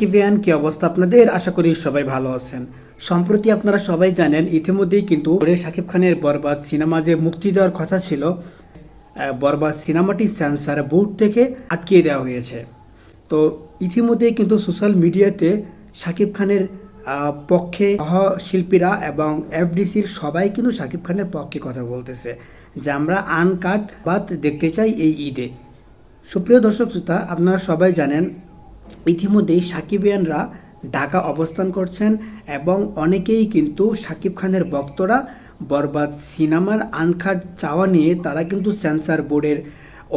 কিভিয়ান কি অবস্থা আপনাদের? আশা করি সবাই ভালো আছেন। সম্প্রতি আপনারা সবাই জানেন, ইতিমধ্যেই কিন্তু শাকিব খানের বরবাদ সিনেমা যে মুক্তি দেওয়ার কথা ছিল বরবাদ সিনেমাটি সেন্সার বোর্ড থেকে আটকিয়ে দেওয়া হয়েছে। তো ইতিমধ্যেই কিন্তু সোশ্যাল মিডিয়াতে শাকিব খানের পক্ষে শিল্পীরা এবং এফডিসির সবাই কিন্তু শাকিব খানের পক্ষে কথা বলতেছে, যে আমরা আনকাট বাদ দেখতে চাই এই ঈদে। সুপ্রিয় দর্শক শ্রোতা, আপনারা সবাই জানেন ইতিমধ্যেই সাকিবিয়ানরা ঢাকা অবস্থান করছেন এবং অনেকেই কিন্তু সাকিব খানের ভক্তরা বরবাদ সিনেমার আনখাট চাওয়া নিয়ে তারা কিন্তু সেন্সার বোর্ডের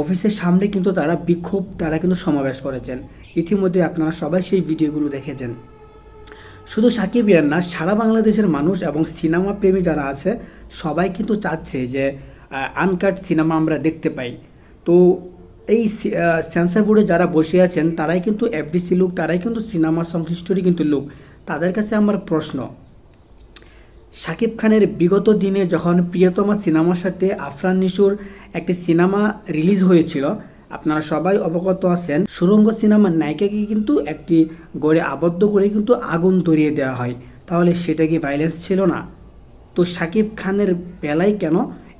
অফিসের সামনে কিন্তু তারা বিক্ষোভ তারা কিন্তু সমাবেশ করেছেন। ইতিমধ্যে আপনারা সবাই সেই ভিডিওগুলো দেখেছেন। শুধু সাকিব ইয়ান না, সারা বাংলাদেশের মানুষ এবং সিনেমা প্রেমী যারা আছে, সবাই কিন্তু চাচ্ছে যে আনকাট সিনেমা আমরা দেখতে পাই। তো এই সেন্সার বোর্ডে যারা বসে আছেন, তারাই কিন্তু এফডিসি লোক, তারাই কিন্তু সিনেমা সংশ্লিষ্টরই কিন্তু লোক। তাদের কাছে আমার প্রশ্ন শাকিব খানের বিগত দিনে যখন প্রিয়তমা সিনেমার সাথে আফরান নিশুর একটি সিনেমা রিলিজ হয়েছিল, আপনারা সবাই অবগত আছেন, সুরঙ্গ সিনেমার নায়িকাকে কিন্তু একটি গড়ে আবদ্ধ করে কিন্তু আগুন ধরিয়ে দেওয়া হয়। তাহলে সেটা কি ভাইলেন্স ছিল না? তো শাকিব খানের বেলায় কেন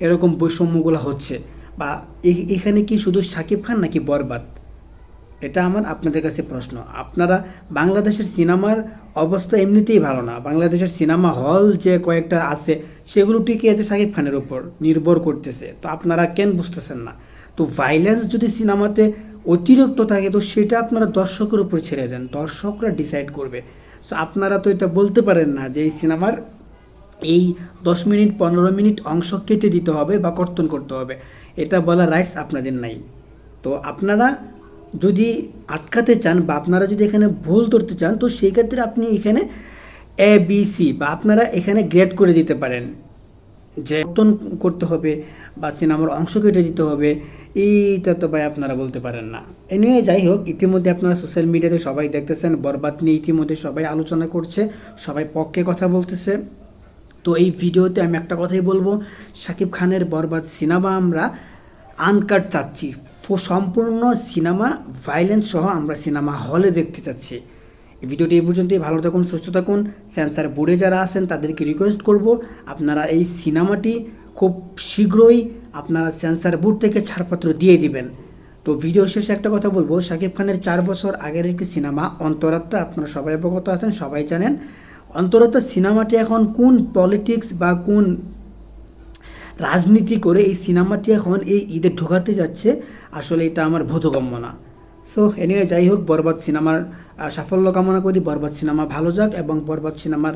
এরকম বৈষম্যগুলো হচ্ছে? বা এখানে কি শুধু শাকিব খান নাকি বরবাদ? এটা আমার আপনাদের কাছে প্রশ্ন। আপনারা বাংলাদেশের সিনেমার অবস্থা এমনিতেই ভালো না। বাংলাদেশের সিনেমা হল যে কয়েকটা আছে, সেগুলো টিকে আছে শাকিব খানের উপর নির্ভর করতেছে। তো আপনারা কেন বুঝতেছেন না? তো ভাইলেন্স যদি সিনেমাতে অতিরিক্ত থাকে, তো সেটা আপনারা দর্শকের উপর ছেড়ে দেন। দর্শকরা ডিসাইড করবে। সো আপনারা তো এটা বলতে পারেন না যে এই সিনেমার এই দশ মিনিট, পনেরো মিনিট অংশ কেটে দিতে হবে বা কর্তন করতে হবে। এটা বলার রাইটস আপনাদের নাই। তো আপনারা যদি আটকাতে চান বা আপনারা যদি এখানে ভুল ধরতে চান, তো সেই ক্ষেত্রে আপনি এখানে এ বি সি বা আপনারা এখানে গ্রেড করে দিতে পারেন। যে কর্তন করতে হবে বা সিনেমার অংশ কেটে দিতে হবে, এইটা তো ভাই আপনারা বলতে পারেন না। এ নিয়ে যাই হোক, ইতিমধ্যে আপনারা সোশ্যাল মিডিয়াতে সবাই দেখতেছেন, বরবাদ নিয়ে ইতিমধ্যে সবাই আলোচনা করছে, সবাই পক্ষে কথা বলতেছে। তো এই ভিডিওতে আমি একটা কথাই বলব শাকিব খানের বরবাদ সিনেমা আমরা আনকাট চাচ্ছি। সম্পূর্ণ সিনেমা ভাইলেন্স সহ আমরা সিনেমা হলে দেখতে চাচ্ছি। এই ভিডিওটি এই পর্যন্তই। ভালো থাকুন, সুস্থ থাকুন। সেন্সার বোর্ডে যারা আছেন, তাদেরকে রিকোয়েস্ট করব, আপনারা এই সিনেমাটি খুব শীঘ্রই আপনারা সেন্সার বোর্ড থেকে ছাড়পত্র দিয়ে দিবেন। তো ভিডিও শেষে একটা কথা বলব শাকিব খানের চার বছর আগের একটি সিনেমা অন্তরাত্মা, আপনারা সবাই অবগত আছেন, সবাই জানেন। অন্তরাত্মা সিনেমাটি এখন কোন পলিটিক্স বা কোন রাজনীতি করে এই সিনেমাটি এখন এই ঈদে ঢোকাতে যাচ্ছে, আসলে এটা আমার বোধগম্য না। সো এনিওয়ে যাই হোক, বরবাদ সিনেমার সাফল্য কামনা করি, বরবাদ সিনেমা ভালো যাক এবং বরবাদ সিনেমার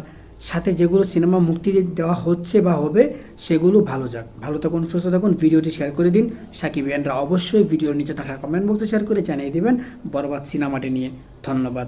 সাথে যেগুলো সিনেমা মুক্তি দেওয়া হচ্ছে বা হবে, সেগুলো ভালো যাক। ভালো থাকুন, সুস্থ থাকুন, ভিডিওটি শেয়ার করে দিন। সাকিব ইয়ানরা অবশ্যই ভিডিওর নিচে থাকা কমেন্ট বক্সে শেয়ার করে জানিয়ে দেবেন বরবাদ সিনেমাটি নিয়ে। ধন্যবাদ।